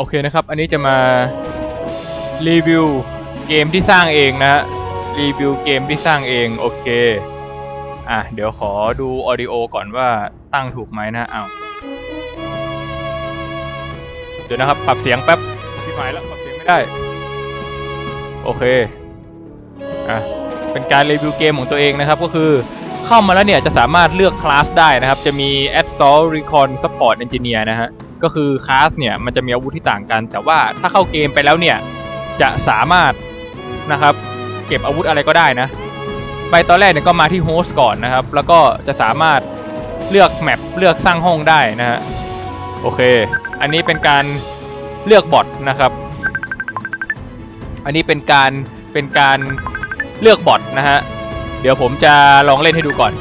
โอเคนะครับ อันนี้จะมารีวิวเกมที่สร้างเองนะรีวิวเกมที่สร้างเองโอเค อะ เดี๋ยวขอดูออดิโอก่อนว่าตั้งถูกไหมนะเอาเดี๋ยวนะครับ ปรับเสียงแป๊บที่หมายแล้วปรับเสียงไม่ได้ โอเค อะ เป็นการรีวิวเกมของตัวเองนะครับ ก็คือเข้ามาแล้วเนี่ยจะสามารถเลือกคลาสได้นะครับ จะมี Assault Recon Support Engineer นะฮะ ก็คือคลาสเนี่ยมันจะมีอาวุธที่ต่างกัน แต่ว่าถ้าเข้าเกมไปแล้วเนี่ยจะสามารถนะครับเก็บอาวุธอะไรก็ได้นะ ไปตอนแรกเนี่ยก็มาที่โฮสต์ก่อนนะครับ แล้วก็จะสามารถเลือกแมปเลือกสร้างห้องได้นะฮะโอเค อันนี้เป็นการเลือกบอทนะครับ อันนี้เป็นการเป็นการเลือกบอทนะฮะเดี๋ยวผมจะลองเล่นให้ดูก่อน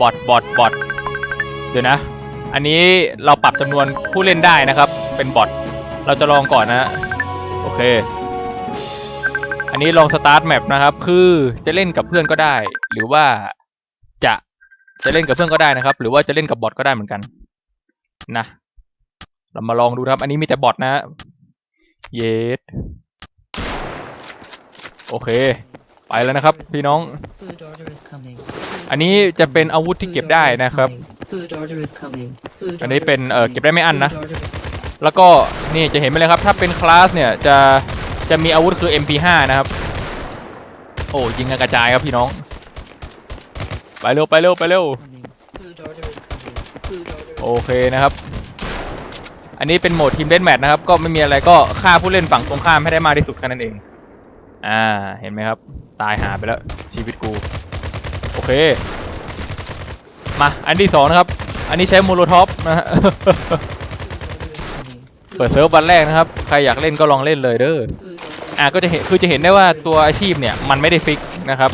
บอทบอทบอทเดี๋ยวนะ อันนี้เราปรับจำนวนผู้เล่นได้นะครับ เป็นบอทเราจะลองก่อนนะโอเค อันนี้ลองสตาร์ทแมปนะครับ คือจะเล่นกับเพื่อนก็ได้ หรือว่าจะจะเล่นกับเพื่อนก็ได้นะครับ หรือว่าจะเล่นกับบอทก็ได้เหมือนกันนะเรามาลองดูครับ อันนี้มีแต่บอทนะเยสโอเค ไปแล้วนะครับ พี่น้อง อันนี้จะเป็นอาวุธที่เก็บได้นะครับ Food order is coming. Food อันนี้ order เป็น is เอ่อ coming. เก็บได้ไม่อั้นนะ Food order is- แล้วก็นี่จะเห็นไหมเลยครับ ถ้าเป็นคลาสเนี่ยจะจะมีอาวุธคือ MP5 นะครับ โอ้ยิงกันกระจายครับพี่น้อง ไปเร็วไปเร็วไปเร็ว coming. Food order is coming. Food order is โอเคนะครับ อันนี้เป็นโหมดทีมเล่นแมตช์นะครับ ก็ไม่มีอะไรก็ฆ่าผู้เล่นฝั่งตรงข้ามให้ได้มากที่สุดแค่นั้นเอง อ่าเห็นไหมครับ ตายหาไปแล้วชีวิตกู โอเค มาอันที่สองนะครับ อันนี้ใช้โมโลท็อปนะฮะเปิดเซิร์ฟวันแรกนะครับ ใครอยากเล่นก็ลองเล่นเลยเด้ออะก็จะเห็นคือจะเห็นได้ว่าตัวอาชีพเนี่ยมันไม่ได้ฟิกนะครับ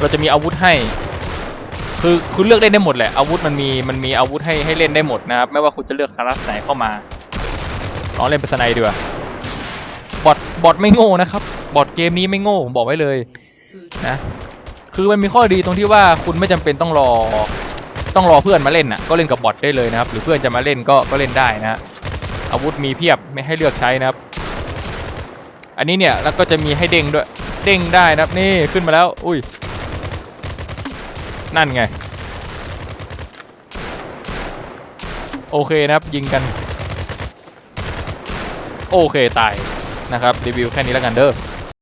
เราจะมีอาวุธให้ คือคุณเลือกเล่นได้หมดแหละอาวุธมันมีมันมีอาวุธให้ให้เล่นได้หมดนะครับไม่ว่าคุณจะเลือกคลาสไหนเข้ามาลองเล่นเป็นสไนด์ดีกว่าบอทบอทไม่โง่นะครับบอทเกมนี้ไม่โง่ผมบอกไว้เลยนะคือมันมีข้อดีตรงที่ว่าคุณไม่จำเป็นต้องรอ ต้องรอเพื่อนมาเล่นน่ะก็เล่นกับบอทได้เลยนะครับ หรือเพื่อนจะมาเล่นก็ก็เล่นได้นะฮะอาวุธมีเพียบไม่ให้เลือกใช้นะครับ อันนี้เนี่ยแล้วก็จะมีให้เด้งด้วยเด้งได้นะครับนี่ขึ้นมาแล้ว อุ้ยนั่นไง โอเคนะครับยิงกัน โอเคตายนะครับรีวิวแค่นี้แล้วกันเด้อ